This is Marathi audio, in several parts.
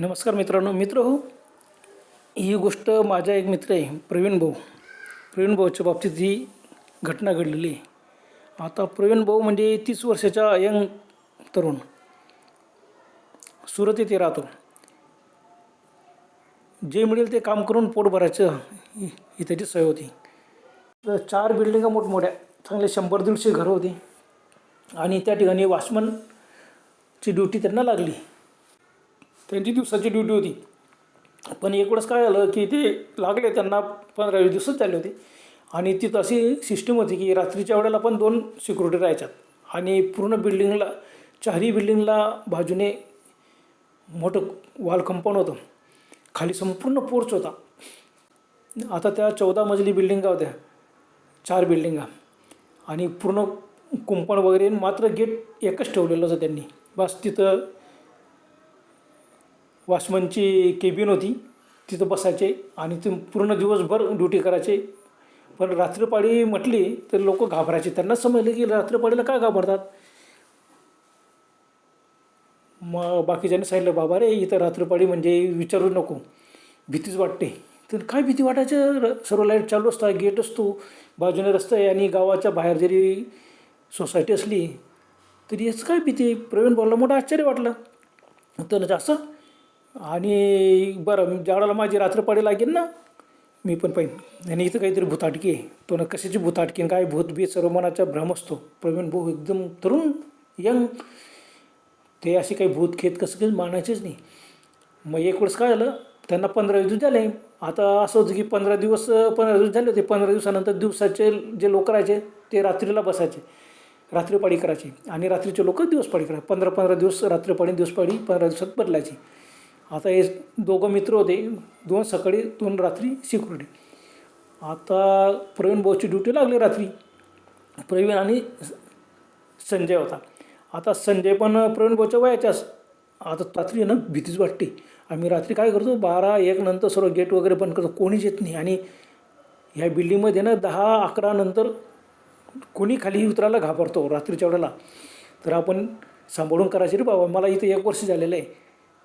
नमस्कार मित्रांनो मित्र हो ही गोष्ट माझा एक मित्र आहे प्रवीण भाऊ. प्रवीण भाऊच्या बाबतीत ही घटना घडलेली आहे. आता प्रवीण भाऊ म्हणजे तीस वर्षाच्या यंग तरुण. सुरत येथे राहतो. जे मिळेल ते काम करून पोट भरायचं ही ही त्याची सवय होती. तर चार बिल्डिंगा मोठमोठ्या चांगले शंभर दीडशे घरं होती. आणि त्या ठिकाणी वॉचमनची ड्युटी त्यांना लागली. त्यांची दिवसाची ड्युटी होती. पण एक वेळेस काय झालं की ते लागले त्यांना पंधरा वीस दिवसच झाले होते. आणि तिथं अशी सिस्टीम होती की रात्रीच्या वेळेला पण दोन सिक्युरिटी राहायच्यात. आणि पूर्ण बिल्डिंगला चारही बिल्डिंगला बाजूने मोठं वॉल कंपाऊंड होतं. खाली संपूर्ण पोर्च होता. आता त्या चौदा मजली बिल्डिंगा होत्या. चार बिल्डिंगा आणि पूर्ण कुंपण वगैरे मात्र गेट एकच ठेवलेलं होतं त्यांनी. बस तिथं वॉचमनची केबिन होती. तिथं बसायचे आणि ते पूर्ण दिवसभर ड्युटी करायचे. पण रात्रपाळी म्हटली तर लोक घाबरायचे. त्यांना समजले की रात्रपाळीला काय घाबरतात? मग बाकीच्यांनी सांगितलं बाबा रे इथं रात्रपाळी म्हणजे विचारू नको. भीतीच वाटते. तर काय भीती वाटायचं? सर्व लाइट चालू असतात गेट असतो बाजूने रस्ता आहे आणि गावाच्या बाहेर जरी सोसायटी असली तरी याचं काय भीती? प्रवीण भाऊला मोठं आश्चर्य वाटलं. तर असं आणि बरं जाडाला माझी रात्रपाळी लागेल ना मी पण पाहिन. आणि इथं काहीतरी भूताटकी आहे. तो ना कशाची भूताटकी काय भूत बी सर्व मनाचा भ्रम असतो. प्रवीण भाऊ एकदम तरुण यंग. ते असे काही भूत खेत कसं काही मानायचेच नाही. मग एक वेळेस काय झालं त्यांना पंधरा दिवस झाले. आता असं होतं की पंधरा दिवस पंधरा दिवस झाले होते. पंधरा दिवसानंतर दिवसाचे जे लोक राहायचे ते रात्रीला बसायचे. रात्रीपाळी करायची. आणि रात्रीचे लोक दिवसपाळी करायचे. पंधरा पंधरा दिवस रात्रीपाळी दिवसपाळी पंधरा दिवसात बदलायची. आता हे दोघं मित्र होते. दोन सकाळी दोन रात्री सिक्युरिटी आता प्रवीण भाऊची ड्युटी लागली रात्री. प्रवीण आणि संजय होता. आता संजय पण प्रवीण भाऊच्या वयाच्याच आता रात्री ना भीतीच वाटते. आम्ही रात्री काय करतो बारा एक नंतर सर्व गेट वगैरे बंद करतो. कोणीच येत नाही. आणि ह्या बिल्डिंगमध्ये ना दहा अकरा नंतर कोणी खाली उतरायला घाबरतो रात्रीच्या वेळेला. तर आपण सांभाळून करायचे रे बाबा. मला इथं एक वर्ष झालेलं आहे.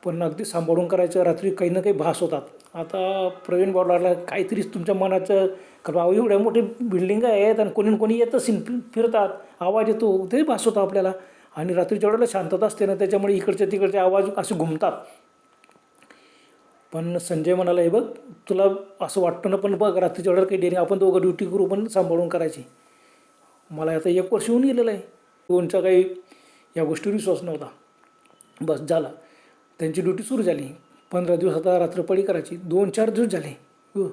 पण अगदी सांभाळून करायचं रात्री काही ना काही भास होतात. आता प्रवीण बॉर्डरला काहीतरीच तुमच्या मनाचं का बाबा एवढ्या मोठे बिल्डिंग आहेत आणि कोणी कोणी येत असेल फिरतात. आवाज येतो तरी भास होतो आपल्याला. आणि रात्रीच्या वेळेला शांतता असते ना त्याच्यामुळे इकडचे तिकडचे आवाज असे घुमतात. पण संजय म्हणाला हे बघ तुला असं वाटतं ना पण बघ रात्रीच्या वेळेला काही डेअरिंग आपण दोघं ड्युटी करू पण सांभाळून करायची. मला आता एक वर्ष होऊन गेलेलं आहे. कोणचा काही या गोष्टीवर विश्वास नव्हता. बस झाला. त्यांची ड्युटी सुरू झाली. पंधरा दिवस आता रात्रपडी करायची. दोन चार दिवस झाले. हो.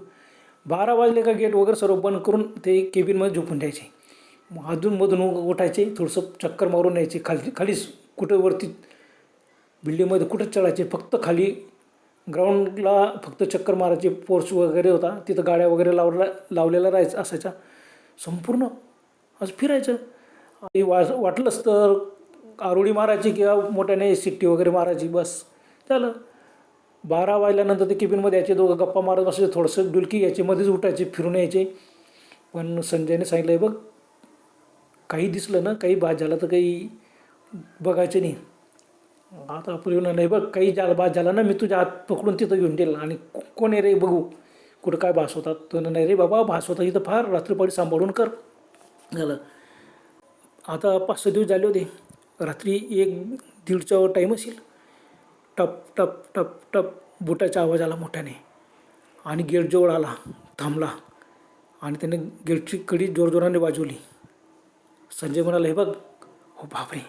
बारा वाजले का गेट वगैरे सर्व बंद करून ते केबिनमध्ये झोपून द्यायचे. मग अधूनमधून उठायचे. थोडंसं चक्कर मारून यायचे. खाली खालीच कुठं वरती बिल्डिंगमध्ये कुठंच चढायचे. फक्त खाली ग्राउंडला फक्त चक्कर मारायचे. पोर्च वगैरे होता. तिथं गाड्या वगैरे लावला लावलेला राहायचं असायचा संपूर्ण असं फिरायचं. आणि वाटलंच तर आरोळी मारायची किंवा मोठ्याने सिट्टी वगैरे मारायची. बस. झालं. बारा वाजल्यानंतर ते किबिनमध्ये यायचे दोघं गप्पा मारत बसायचे थोडंसं डुलकी यायचे मध्येच उठायचे फिरून यायचे. पण संजयने सांगितलं आहे बघ काही दिसलं ना काही बाद झाला तर काही बघायचं नाही. आता आपण नाही बघ काही जा बाद झाला ना मी तुझ्या हात पकडून तिथं घेऊन गेलं आणि कोण आहे रे बघू कुठं काय भास होतात? तो नाही रे बाबा भास होता इथं फार रात्रीपाळी सांभाळून कर. झालं. आता पाच सहा दिवस झाले होते. रात्री एक दीडचा टाईम असेल. टप टप टप टप बुटाचा आवाज आला मोठ्याने. आणि गेट जवळ आला थांबला. आणि त्याने गेटची कडी जोरजोराने वाजवली. संजय म्हणाला हे बघ. हो बापरे.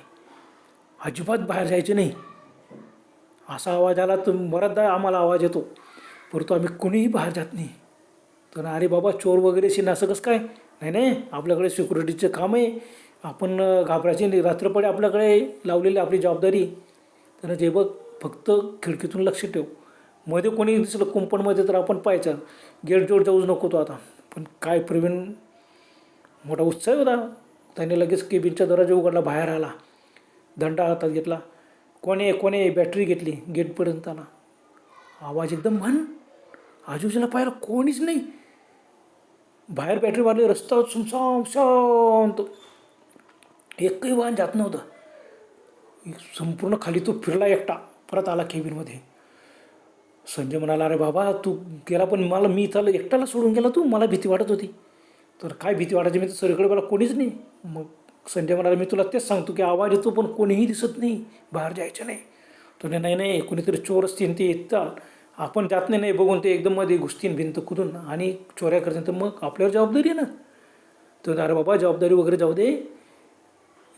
अजिबात बाहेर जायचे नाही. असा आवाज आला तर बराचदा आम्हाला आवाज येतो. परंतु आम्ही कुणीही बाहेर जात नाही. तर अरे बाबा चोर वगैरे शिन असं कसं काय? नाही नाही. आपल्याकडे सिक्युरिटीचं काम आहे. आपण घाबरायचे नाही. रात्रपडे आपल्याकडे लावलेली आपली जबाबदारी. तर जे बघ फक्त खिडकीतून लक्ष ठेव. मध्ये कोणी दिसलं कुंपणमध्ये तर आपण पाहायचं. गेट जोड जाऊच नको तो आता. पण काय प्रवीण मोठा उत्साह होता. त्याने लगेच केबिनच्या दराजा उघडला बाहेर आला. दंडा हातात घेतला. कोणी कोणी बॅटरी घेतली गेटपर्यंत आला. आवाज एकदम म्हण आजूबाजूला पाहायला कोणीच नाही. बाहेर बॅटरी मारली रस्ता सुमसाम शांत. एकही वाहन जात नव्हतं. संपूर्ण खाली तो फिरला एकटा. परत आला केबिनमध्ये. संजय म्हणाला अरे बाबा तू गेला पण मला मी इथं एकट्याला सोडून गेला तू? मला भीती वाटत होती. तर काय भीती वाटायची? मी तर सगळीकडे मला कोणीच नाही. मग संजय म्हणाला मी तुला तेच सांगतो की आवाज येतो पण कोणीही दिसत नाही बाहेर जायचं नाही. तो नाही नाही कोणीतरी चोर असतील ते येतात. आपण जात नाही नाही बघून ते एकदम मध्ये घुसतीन भिंत कुदून आणि चोऱ्या करतील. तर मग आपल्यावर जबाबदारी आहे ना. तर अरे बाबा जबाबदारी वगैरे जाऊ दे.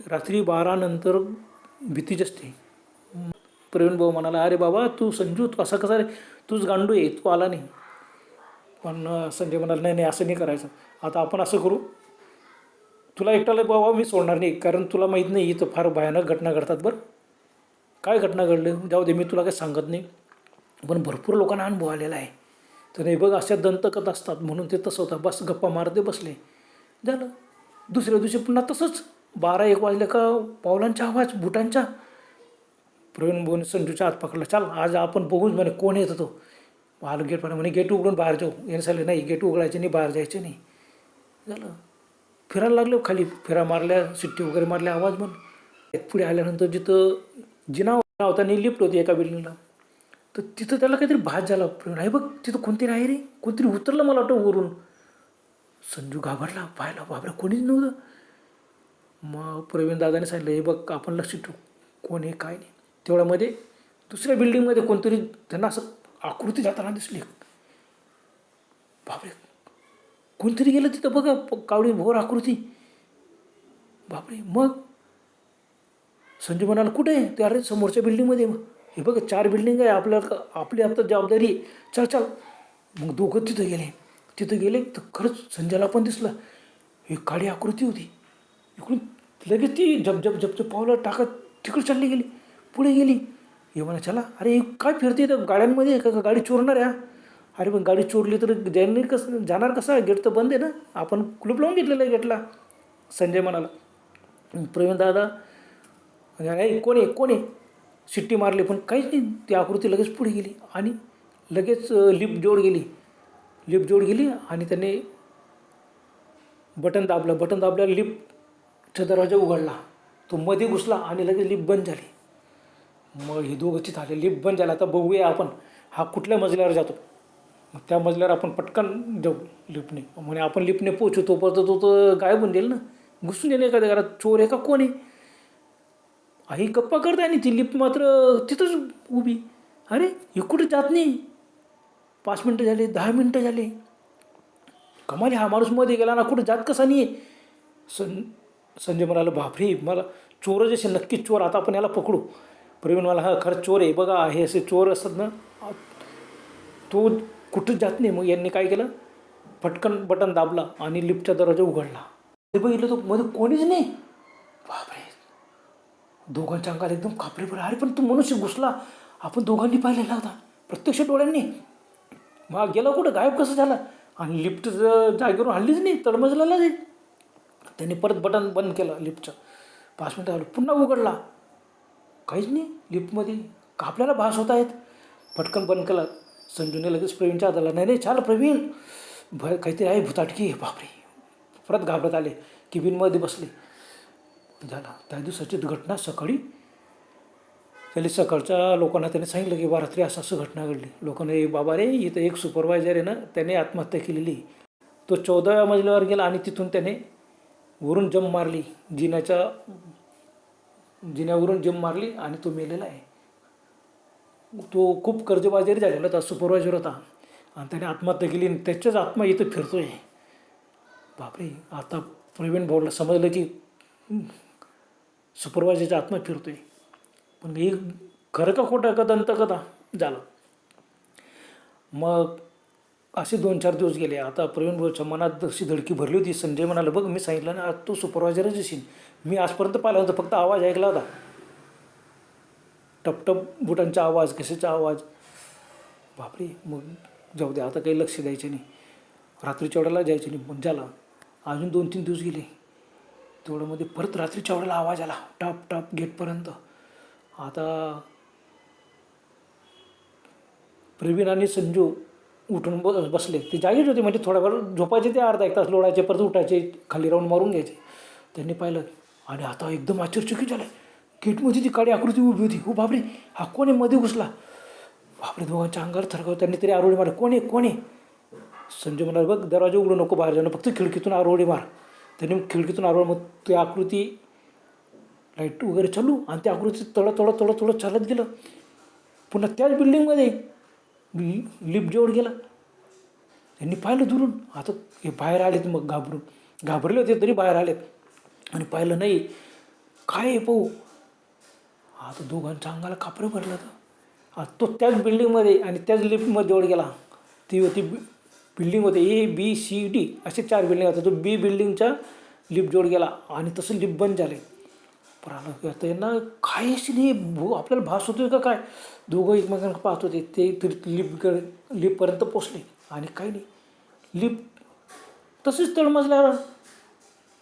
रात्री बारानंतर भीतीच असते. प्रवीण भाऊ म्हणाला अरे बाबा तू संजू तू असं कसा रे? तूच गांडू आहे तू आला नाही. पण संजय म्हणाला नाही नाही असं नाही करायचं. आता आपण असं करू. तुला एकट्याला बाबा मी सोडणार नाही कारण तुला माहीत नाही इथं फार भयानक घटना घडतात बरं. काय घटना घडली? जाऊ दे मी तुला काही सांगत नाही. पण भरपूर लोकांना अनुभव आलेला आहे. तर नाही बघ अशा दंतकथ असतात म्हणून ते तसं होतं. बस गप्पा मारते बसले. झालं. दुसऱ्या दिवशी पुन्हा तसंच. बारा एक वाजले का पावलांचा आवाज बुटांचा प्रवीण भाऊने संजूच्या आत पकडला. चाल आज आपण बघूच म्हणे कोण येत होतो आलो गेट पण म्हणे गेट उघडून बाहेर जाऊ. याने सांगले नाही गेट उघडायचे नाही बाहेर जायचे नाही. झालं. फिरायला लागलो खाली. फिरा मारल्या सिट्टी वगैरे मारल्या आवाज पण पुढे आल्यानंतर जिथं जिना होता आणि लिफ्ट होती एका बिल्डिंगला तर तिथं त्याला काहीतरी भात झाला. प्रवीण आहे बघ तिथं कोणतरी आहे रे? कोणतरी उतरलं मला वाटतं वरून. संजू घाबरला. पाहिला बाबरा कोणीच नव्हतं. मग प्रवीण दादाने सांगितलं हे बघ आपण लक्ष ठेवू. कोण आहे काय नाही. तेवढ्यामध्ये दुसऱ्या बिल्डिंगमध्ये कोणतरी त्यांना असं आकृती जाताना दिसली. बापरे. कोणतरी गेलं तिथं बघा कावडी भोर आकृती. बापरे. मग? संजय म्हणाला कुठे आहे? ते अरे समोरच्या बिल्डिंगमध्ये मग हे बघ चार बिल्डिंग आहे. आपल्या आपली आता जबाबदारी आहे. चल चल. मग दोघं तिथं गेले. तिथं गेले तर खरंच संजयला पण दिसलं. ही काळी आकृती होती. इकडून लगेच ती जप जप जप पावलं टाकत तिकडे चालली गेली. पुढे गेली. हे म्हणा चला. अरे काय फिरते तर गाड्यांमध्ये? का गाडी चोरणार आहे अरे पण गाडी चोरली तर ज्यांनी कसं जाणार कसं? गेट तर बंद आहे ना. आपण कुलूप लावून घेतलेलं आहे गेटला. संजय म्हणाला. प्रवीण दादा. अरे नाही कोण आहे? कोण आहे? शिट्टी मारली. पण काहीच नाही. ती आकृती लगेच पुढे गेली आणि लगेच लिफ्ट जोड गेली. लिफ्ट जोड गेली आणि त्याने बटन दाबलं. बटन दाबल्यावर लिफ्टचा दरवाजा उघडला. तो मध्ये घुसला आणि लगेच लिफ्ट बंद झाली. मग हे दोघंची झाले लिफ्ट बंद झाला. आता बघूया आपण हा कुठल्या मजल्यावर जातो. मग त्या मजल्यावर आपण पटकन जाऊ लिफ्टने म्हणे आपण लिफ्टने पोचू तोपर्यंत तो तर गायब होऊन जाईल ना. घुसून येईल एखाद्या घरात चोर आहे का कोण आहे? आई गप्पा करते आणि ती लिफ्ट मात्र तिथंच उभी. अरे हे कुठं जात नाही? पाच मिनटं झाले दहा मिनटं झाले. कमाली हा माणूसमध्ये गेला ना कुठं जात कसा नाही सं संजय म्हणाला बापरे मला चोर जसे नक्कीच चोर. आता आपण याला पकडू. प्रवीण मला हा खरं चोर आहे. बघा हे असे चोर असतात ना तो कुठंच जात नाही. मग यांनी काय केलं? पटकन बटन दाबला आणि लिफ्टचा दरवाजा उघडला. ते बघितलं तो मध्ये कोणीच नाही. बापरे. दोघांच्या अंगात एकदम खापरे पडले. अरे पण तो मनुष्य घुसला. आपण दोघांनी पाहिलेला होता. प्रत्यक्ष डोळ्यांनी. मग गेला कुठं? गायब कसं झाला? आणि लिफ्ट जागेवर हल्लीच नाही. तडमजलेला नाही त्यांनी परत बटन बंद केलं लिफ्टचं. पाच मिनटं आलं पुन्हा उघडला. काहीच नाही लिफ्टमध्ये का आपल्याला भास होत आहेत. पटकन बंद केलं. संजूने लगेच प्रवीणच्या हाताला नाही नाही चाल प्रवीण. भय काहीतरी आहे भुताटकी. बापरे. परत घाबरत आले. किबिनमध्ये बसले. झाला. त्या दिवसाची घटना सकाळी. त्याने सकाळच्या लोकांना त्याने सांगितलं की बा रात्री असं असं घटना घडली. लोकांना "ए बाबा रे इथं एक सुपरवायझर आहे ना त्याने आत्महत्या केलेली. तो चौदाव्या मजल्यावर गेला आणि तिथून त्याने वरून जम मारली. जिन्याच्या जिन्यावरून जिम मारली आणि तो मेलेला आहे. तो खूप कर्जबाजारी झालेला होता सुपरवायझर होता. आणि त्याने आत्महत्या केली आणि त्याच्याच आत्मा इथं फिरतो आहे बापरे आता प्रवीण भाऊला समजलं की सुपरवायझरचा आत्मा फिरतो आहे पण हे खरं का खोटं का दंतकथा झालं. मग असे दोन चार दिवस गेले. आता प्रवीण भाऊच्या मनात अशी धडकी भरली होती संजय म्हणाला बघ मी सांगितलं ना आज तू सुपरवायझरच येशील. मी आजपर्यंत पाहिला होता फक्त आवाज ऐकला होता. टपटप बुटांचा आवाज कशाचा आवाज. बापरे मग जाऊ दे आता काही लक्ष द्यायचं नाही. रात्रीच्या वेळेला जायचं नाही. मग झाला. अजून दोन तीन दिवस गेले. तेवढ्यामध्ये परत रात्रीच्या वेळेला आवाज आला. टप टप गेटपर्यंत. आता प्रवीण आणि संजू उठून ब बसले. ते जागीच होते. म्हणजे थोडाफार झोपायचे ते अर्धा एक तास लोळायचे परत उठायचे खाली राऊंड मारून घ्यायचे. त्यांनी पाहिलं आणि आता एकदम आश्चर्यचकित झालं. गेटमध्ये ती काळी आकृती उभी होती हो बापरे हा कोणी मध्ये घुसला. बापरे दोघांच्या अंगावर थरकाव त्यांनी तरी आरोळी मार कोणी कोणी संजय म्हणाले बघ दरवाजा उघडू नको बाहेर जाणं फक्त खिडकीतून आरोळी मार. त्यांनी खिडकीतून आरोळ मग ती आकृती लाइट वगैरे चालू आणि त्या आकृती तळं तळं तळं तळं चालत गेलं. पुन्हा त्याच बिल्डिंगमध्ये लिफ्ट जेवढ गेला त्यांनी पाहिलं दुरून. आता हे बाहेर आलेत मग घाबरून. घाबरले होते तरी बाहेर आलेत. आणि पाहिलं नाही. काय आहे पाहू? आता दोघांच्या अंगाला कापरं भरलं तर आता तो त्याच बिल्डिंगमध्ये आणि त्याच लिफ्टमध्ये जेवढ गेला ती होती बिल्डिंग होते ए बी सी डी असे चार बिल्डिंग होते तो बी बिल्डिंगच्या लिफ्ट जोड गेला आणि तसं लिफ्ट बंद झाले. प्राण आलं आता काय नाही भू आपल्याला भास होतोय का काय? दोघं एकमेकांना पाहत होते. ते तरी लिफ्ट लिपपर्यंत पोचले. आणि काही नाही. लिफ्ट तसेच तळमजल्यावर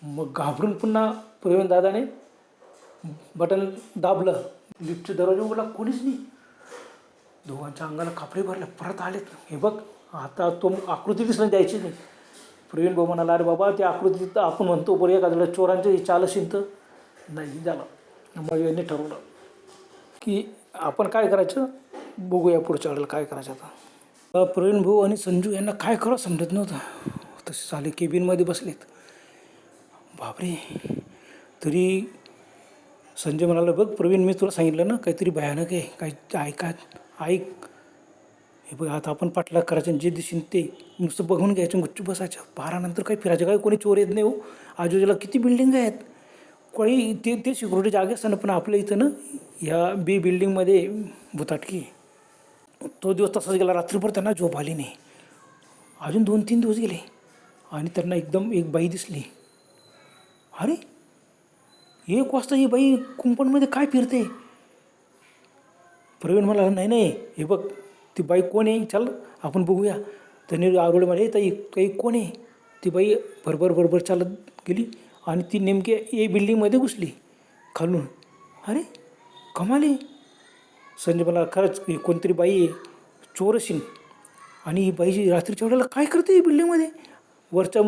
मग घाबरून पुन्हा प्रवीण दादाने बटन दाबलं. लिफ्टचं दरवाजा उघडला. कोणीच नाही. दोघांच्या अंगाला कापडे भरले. परत आलेत. हे बघ आता तो आकृती दिसणं द्यायची नाही. प्रवीण भाऊ म्हणाला अरे बाबा त्या आकृतीत आपण म्हणतो बरं एखाद्याला चोरांचं चाल तर. नाही झालं. मग यांनी ठरवलं की आपण काय करायचं? बघूया पुढच्या वेळेला काय करायचं आता. प्रवीण भाऊ आणि संजू यांना काय खरं समजत नव्हतं. तसे झाले केबिनमध्ये बसलेत. बापरे. तरी संजय म्हणाला बघ प्रवीण मी तुला सांगितलं ना काहीतरी भयानक आहे. काही ऐका ऐक. हे बघ आता आपण पाठलाग करायचं आणि जे दिशेन ते नुसतं बघून घ्यायचं गुच्चू बसायचं. बारानंतर काही फिरायचं काय कोणी चोर येत नाही हो. आजूबाजूला किती बिल्डिंग आहेत? काही ते ते सिक्युरिटी जागे असताना पण आपल्या इथं ना ह्या बी बिल्डिंगमध्ये भुताटकी. तो दिवस तसाच गेला रात्रीभर त्यांना झोप आली नाही. अजून दोन तीन दिवस गेले. आणि त्यांना एकदम एक बाई दिसली. अरे एक वाजता ही बाई कुंपणमध्ये काय फिरते? प्रवीण मला नाही नाही हे बघ ती बाई कोण आहे? चल आपण बघूया. त्यांनी आरोळे मला ताई काही कोण आहे? ती बाई भरभर भरभर चालत गेली. आणि ती नेमकी ए बिल्डिंगमध्ये घुसली खालून. अरे कमाली. संजय मला खरंच ही कोणतरी बाई आहे चोर असेल आणि ही बाई रात्रीच्या वेळेला काय करते ही बिल्डिंगमध्ये? वरच्या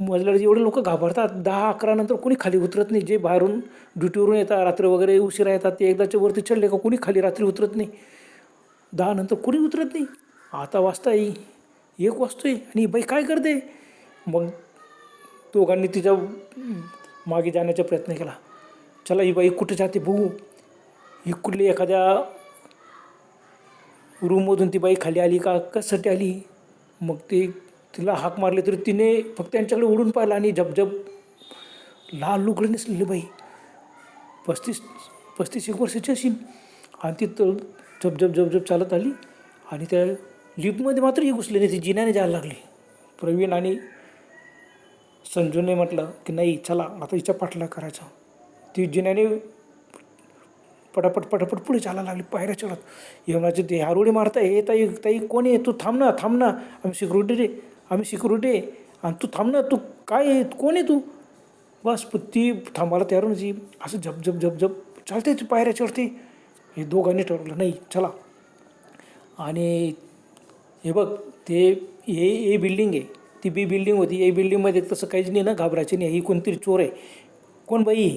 मजल्यावर एवढे लोक घाबरतात दहा अकरा नंतर कोणी खाली उतरत नाही. जे बाहेरून ड्युटीवरून येतात रात्री वगैरे उशिरा येतात ते एकदाच्या वरती चढले का कोणी खाली रात्री उतरत नाही. दहा नंतर कोणी उतरत नाही. आता वाजता येई एक वाजतोय आणि ही बाई काय करते? मग दोघांनी तिच्यामागे जाण्याचा प्रयत्न केला. चला ही बाई कुठं जाते बघू. ही कुठली एखाद्या रूममधून ती बाई खाली आली का? कशासाठी आली? मग ती तिला हाक मारले तरी तिने फक्त त्यांच्याकडे उडून पाहिलं आणि झपझप लाल लुगडं नेसलेली बाई. पस्तीस पस्तीस एक वर्षाची असेल आणि ती तर झपझप झपझप चालत आली आणि त्या लिफ्टमध्ये मात्र ही घुसले नाही ती जिन्याने जायला लागली. प्रवीण आणि संजूने म्हटलं की नाही चला आता हिच्या पाठला करायचं. ती जिन्याने पटापट पटापट पुढे चालायला लागली पायऱ्या चढत. यमनाचे ते हारोडी मारताय हे ताई ताई कोण आहे? तू थांब ना थांब ना. आम्ही सिक्युरिटी रे आम्ही सिक्युरिटी आहे. आणि तू थांब ना तू काय आहे? कोण आहे तू? बस ती थांबायला तयार नव्हती असं झप झप झप झप चालते ती पायऱ्या चढते. हे दोघांनी ठरवलं नाही चला. आणि हे बघ ते हे हे बिल्डिंग आहे. ती बी बिल्डिंग होती ए बिल्डिंगमध्ये तसं काहीच नाही ना घाबरायचं नाही ही कोणतरी चोर आहे. कोण बाई?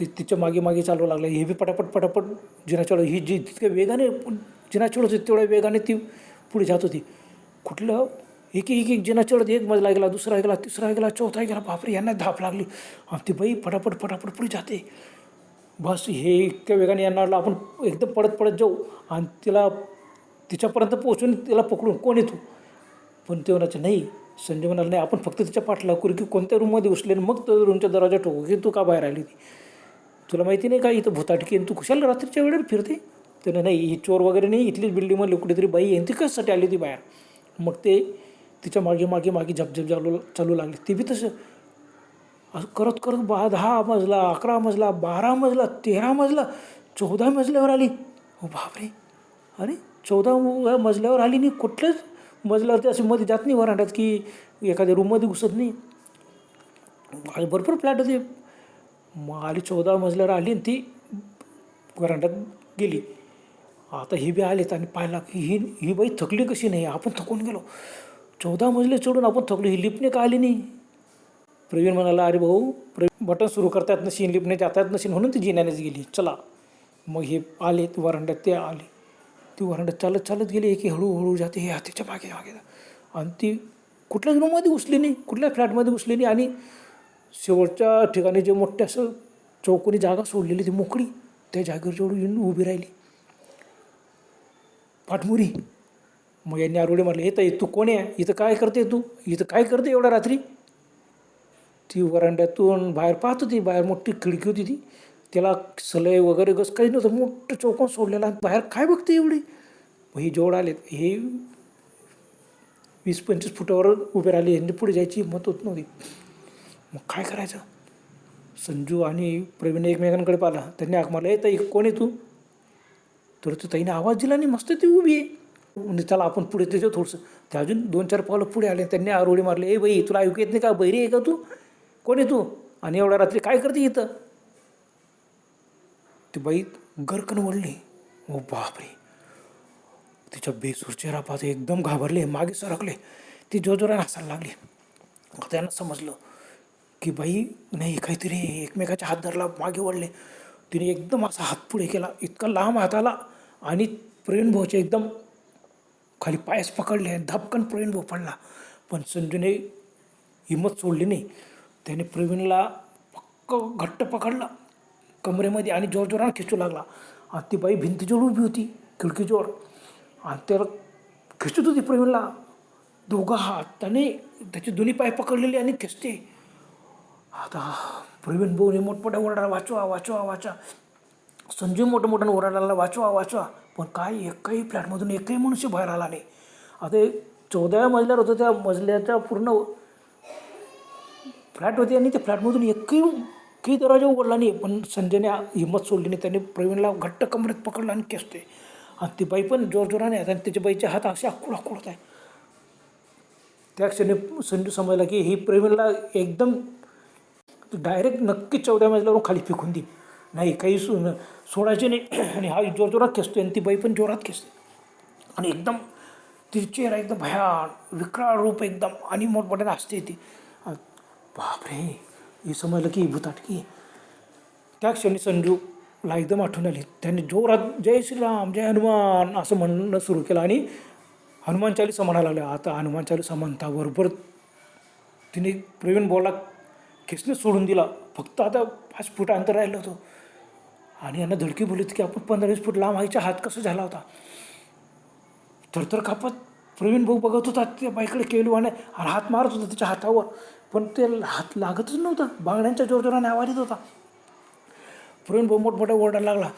ती तिच्यामागे मागे चालू लागलं. हे बी पटापट पटापट जिना ही जी तितक्या वेगाने जिना चढत होती तेवढ्या वेगाने ती पुढे जात होती. कुठलं? एक एक एक जिना चढत एक मजला गेला दुसरा गेला तिसरा गेला चौथा गेला. बापरे यांना धाप लागली. आणि ती बाई पटापट पटापट पुढे जाते. बस हे इतक्या वेगाने यांना आपण एकदम पडत पडत जाऊ. आणि तिला तिच्यापर्यंत पोहोचून तिला पकडून कोण येतो पण ते म्हणायचं नाही संजय म्हणाला नाही आपण फक्त तिच्या पाठला करू की कोणत्या रूममध्ये घुसले आणि मग तो रूमच्या दरवाजा ठोकू की तू का बाहेर आली ती तुला माहिती नाही का इथं भूताटकी आणि तू कशाला रात्रीच्या वेळेवर फिरते? त्यानं नाही ही चोर वगैरे नाही इथलीच बिल्डिंगमध्ये कुठेतरी बाई आहे ती कशासाठी आली ती बाहेर? मग ते तिच्यामागे मागे मागे झपझप चालू चालू लागले. ते बी तसं. असं करत करत बा दहा मजला अकरा मजला बारा मजला तेरा मजला चौदा मजल्यावर आली. हो बापरे! अरे चौदा मजल्यावर आली नाही कुठलंच मजल्यावरती असे मध्ये जात नाही वरांड्यात की एखाद्या रूममध्ये घुसत नाही. आणि भरपूर फ्लॅट होते. मग आली चौदा मजल्यावर आली आणि ती वरांड्यात गेली. आता ही बी आलेत आणि पाहिला की ही ही बाई थकली कशी नाही आपण थकून गेलो. चौदा मजले चढून आपण थकलो ही लिपने का आली नाही? प्रवीण म्हणाला अरे भाऊ प्र बटन सुरू करता येत नशीन लिपने जाता येत नशीन म्हणून ती जिन्यानेच गेली. चला. मग हे आले वरांड्यात ते आले. ती वरांडा चालत चालत गेली की हळूहळू जाते हे हातीच्या मागे मागे आणि ती कुठल्याच रूममध्ये घुसली नाही कुठल्या फ्लॅटमध्ये घुसली नाही आणि शेवटच्या ठिकाणी जे मोठ्या असं चौकोनी जागा सोडलेली ती मोकळी त्या जागेवर जेवढी येऊन उभी राहिली. पाठमुरी मग यांनी आरोडे मारले येत तू कोण आहे? इथं काय करते तू? इथं काय करते एवढ्या रात्री? ती वरांड्यातून बाहेर पाहत होती बाहेर मोठी खिडकी होती ती. त्याला सलय वगैरे गस काही नव्हतं. मोठं चौकोन सोडलेला बाहेर काय बघते एवढी? मग हे जेवढं आलेत. हे वीस पंचवीस फुटावर उभे राहिले. यांनी पुढे जायची हिंमत होत नव्हती. मग काय करायचं? संजू आणि प्रवीण एकमेकांकडे पाहिला. त्यांनी आक मारला. ए ताई कोण आहे तू? तर तू ताईने आवाज दिला आणि मस्त ती उभी आहे. म्हणजे चला आपण पुढे त्याच्या थोडंसं. ते अजून दोन चार पावलं पुढे आले. त्यांनी आरोळी मारले. ए बाई तुला ऐकू येत नाही का? बैरी आहे का तू? कोण आहे तू? आणि एवढ्या रात्री काय करते इथं? ती बाई गरकन वळली. ओ बापरे. तिच्या बेसूर चेहरा एकदम घाबरले मागे सरकले. ती जोजोरा हसायला लागली. त्यांना समजलं की बाई नाही काहीतरी एकमेकाच्या हात धरला मागे वळले. तिने एकदम असा हात पुढे केला इतका लांब हात आला आणि प्रवीण भाऊचे एकदम खाली पायस पकडले आणि धपकन प्रवीण पडला. पण संजूने हिंमत सोडली नाही. त्याने प्रवीणला पक्क घट्ट पकडला. कमरेमध्ये आणि जोरजोरानं खिचू लागला. आणि ती बाई भिंतीजवळ उभी होती खिडकीजवळ. आणि त्याला खिचत होती प्रवीणला दोघा हात त्याने त्याचे दोन्ही पाय पकडलेले आणि खेचते आता प्रवीण भाऊने मोठमोठ्या ओरडाला वाचवा वाचवा वाचा. संजय मोठं मोठ्या ओरडायला वाचवा वाचवा. पण काय एकही फ्लॅटमधून एकही मनुष्य बाहेर आला नाही. आता चौदाव्या मजल्यावर होतं त्या मजल्याच्या पूर्ण फ्लॅट होते आणि त्या फ्लॅटमधून एकही की दरवाजा उघडला नाही पण संजयने हिंमत सोडली नाही त्याने प्रवीणला घट्ट कमरेत पकडला आणि केसते आणि ती बाई पण जोरजोराने आणि त्याच्या बाईचे हात असे आखूड आखूड होत आहे. त्या क्षणी संजू समजला की ही प्रवीणला एकदम डायरेक्ट नक्कीच चौदा मजल्यावरून खाली फेकून दे. नाही काही सो सोडायचे नाही. आणि हा जोरजोरात खेचतोय आणि ती बाई पण जोरात खेचते आणि एकदम तिची चेहरा एकदम भयान विक्राळ रूप एकदम आणि मोठमोठ्याने हसते ती. बापरे! हे समजलं की भूताटकी त्या क्षणी संजूला एकदम आठवण आली. त्यांनी जोरात जय श्रीराम जय हनुमान असं म्हणणं सुरू केलं आणि हनुमान चालीसा म्हणायला लागल्या आता हनुमान चालीसा म्हणता बरोबर तिने प्रवीण बोला खेचणे सोडून दिला. फक्त आता पाच फूट अंतर राहिलं होतं. आणि यांना धडकी बोलत की आपण पंधरा वीस फूट लांब आईच्या हात कसा झाला होता? थरथर कापत प्रवीण भाऊ बघत होता त्या बाईकडे केलवाने आणि हात मारत होता त्याच्या हातावर. पण ते हात लागतच नव्हता. बांगड्यांच्या जोरजोराने आवाज येत होता. प्रवीण भाऊ मोठमोठ्या ओरडायला लागला.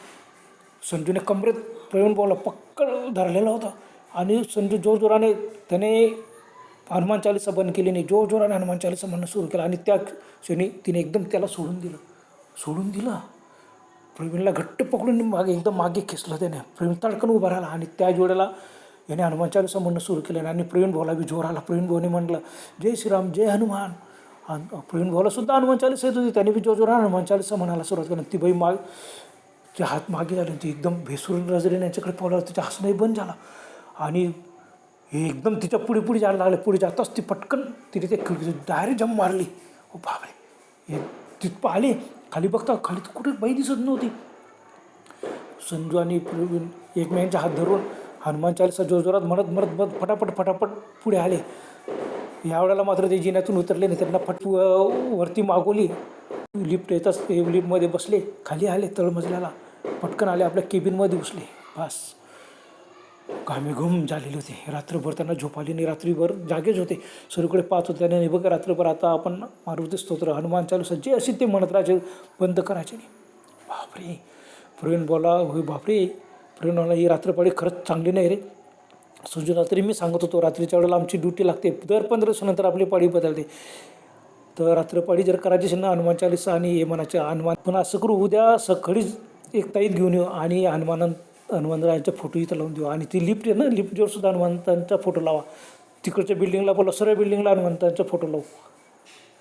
संजूने कमरेत प्रवीण भाऊला पक्कड धरलेला होता आणि संजू जोरजोराने त्याने हनुमान चालीसा बंद केली नाही जोरजोराने हनुमान चालीसा म्हणणं सुरू केलं आणि त्या क्षणी तिने एकदम त्याला सोडून दिलं. सोडून दिलं. प्रवीणला घट्ट पकडून मागे एकदम मागे खेचलं त्याने. प्रवीण तडकन उभा राहिला आणि त्या जोड्याला याने हनुमान चालीसा म्हणणं सुरू केलं आणि प्रवीण भाऊला बी जोर आला. प्रवीण भाऊने म्हटलं जय श्रीराम जय हनुमान. प्रवीण भाऊला सुद्धा हनुमान चालीसा येत होती. त्याने बी जोर हनुमान चालीसा म्हणायला सुरुवात केली. ती बाई माग ते हात मागे झाले ती एकदम भेसून रजरेने यांच्याकडे पावला तिच्या हसणंही बंद झाला. आणि हे एकदम तिच्या पुढे पुढे जायला लागले. पुढे जाताच ती पटकन तिने ते खिडकी डायरेक्ट जम मारली. हो बाबरे हे तिथं आले. खाली बघता खाली तर कुठे बाई दिसत नव्हती. संजू आणि प्रवीण एकमेकांच्या हात धरून हनुमान चालीसा जोरजोरात म्हणत म्हणत म्हणत फटाफट फटाफट पुढे आले. यावेळेला मात्र ते जिन्यातून उतरले नाही त्यांना फट वरती मागवली. लिफ्ट येतच ते लिफ्टमध्ये बसले खाली आले तळमजल्याला. पटकन आले आपल्या केबिनमध्ये उसले बस. घामे घुम झालेले होते. रात्रभर त्यांना झोप आली नाही. रात्रीभर जागेच होते. सर्वकडे पाहत होते त्याने बघ रात्रभर आता आपण मारुती स्तोत्र हनुमान चालू जे असे ते म्हणत राहायचे बंद करायचे नाही. बापरे. प्रवीण बोला होय बापरे. प्रवीण ही रात्रपाळी खरंच चांगली नाही रे. सुजूला तरी मी सांगत होतो रात्रीच्या वेळेला आमची ड्युटी लागते. दर पंधरा दिवसानंतर आपली पाळी बदलते. तर रात्रपाळी जर करायची असेल ना हनुमान चालीसा आणि हे हनुमान पण असं करू उद्या सकाळीच एक ताईत घेऊन येऊ आणि हनुमान हनुमानरायांचा फोटो इथं लावून देऊ. आणि ती लिफ्ट आहे ना लिफ्टवर सुद्धा हनुमंतांचा फोटो लावा. तिकडच्या बिल्डिंगला बोला सर्व बिल्डिंगला हनुमंतांचा फोटो लावू.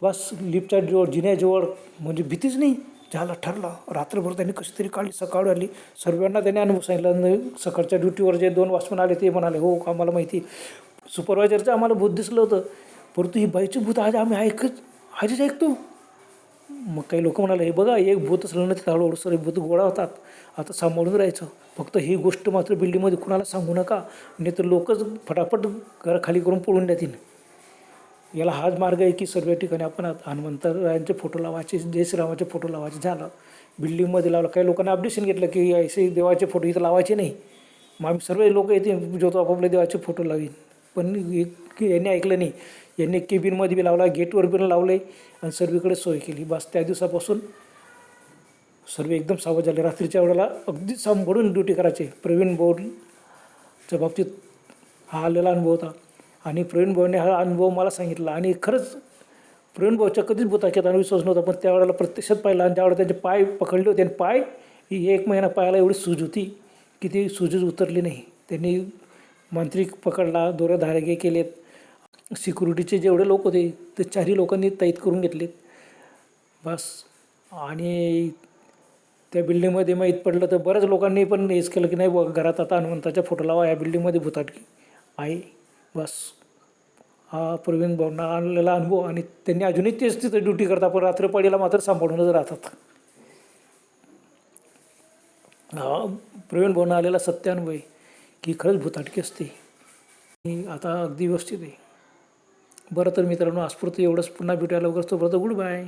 बस लिफ्टच्या जवळ जिन्याजवळ म्हणजे भीतीच नाही. झालं ठरलं रात्रभर त्यांनी कशी तरी काढली सकाळ आली. सर्वांना त्याने अनुभव सांगितला सकाळच्या ड्युटीवर जे दोन वॉचमन आले ते म्हणाले हो आम्हाला माहिती सुपरवायझरचं आम्हाला भूत दिसलं होतं. परंतु ही बाईचं भूत आज आम्ही ऐकत आजच ऐकतो. मग काही लोक म्हणाले हे बघा एक भूत असलं ना तिथं हळूहळू सर भूत गोळा होतात. आता सांभाळून राहायचं. फक्त ही गोष्ट मात्र बिल्डिंगमध्ये कुणाला सांगू नका. नाही तर लोकच फटाफट घराखाली करून पळून देतील याला हाच मार्ग आहे की सर्व ठिकाणी आपण हनुमंतरायांचे फोटो लावायचे जय श्रीरामाचे फोटो लावायचे. झालं. बिल्डिंगमध्ये लावलं. काही लोकांना अपडेशन घेतलं की असे देवाचे फोटो इथं लावायचे नाही. मग आम्ही सर्व लोक येते जो आपापल्या देवाचे फोटो लावीन. पण एक- यांनी ऐकलं नाही. यांनी केबिनमध्ये बी लावला गेटवर बी लावलं आहे आणि सर्वीकडे सोय केली. बस त्या दिवसापासून सर्व एकदम सावध झाले. रात्रीच्या वेळेला अगदी सांभाळून ड्युटी करायचे. प्रवीण बोर्डच्या बाबतीत हा आलेला अनुभव होता. आणि प्रवीण भाऊने हा अनुभव मला सांगितला. आणि खरंच प्रवीण भाऊच्या कधीच भूताख्यात विश्वास नव्हता पण त्यावेळेला प्रत्यक्षात पाहिला आणि त्यावेळेला त्यांचे पाय पकडले होते. आणि पाय ही एक महिना पायाला एवढी सूज होती की ती सूजच उतरली नाही. त्यांनी मांत्रिक पकडला दोऱ्या धारगे केलेत. सिक्युरिटीचे जेवढे लोक होते ते चारही लोकांनी तैत करून घेतलेत. बस. आणि त्या बिल्डिंगमध्ये माहीत पडलं तर बऱ्याच लोकांनी पण हेच केलं की नाही बघ घरात आता हनुमंताच्या फोटो लावा या बिल्डिंगमध्ये भूताटकी. आहे बस. हा प्रवीण भाऊंना आणलेला अनुभव आणि त्यांनी अजूनही तेच तिथं ड्युटी करतात. पण रात्रपाळीला मात्र सांभाळूनच राहतात. हा प्रवीण भाऊंना आलेला सत्यानुभव आहे की खरंच भूताटकी असते. आता अगदी व्यवस्थित आहे. बरं तर मित्रांनो आस्फूर्त एवढंच. पुन्हा भेटायला वगैरे तोपर्यंत गुड बाय.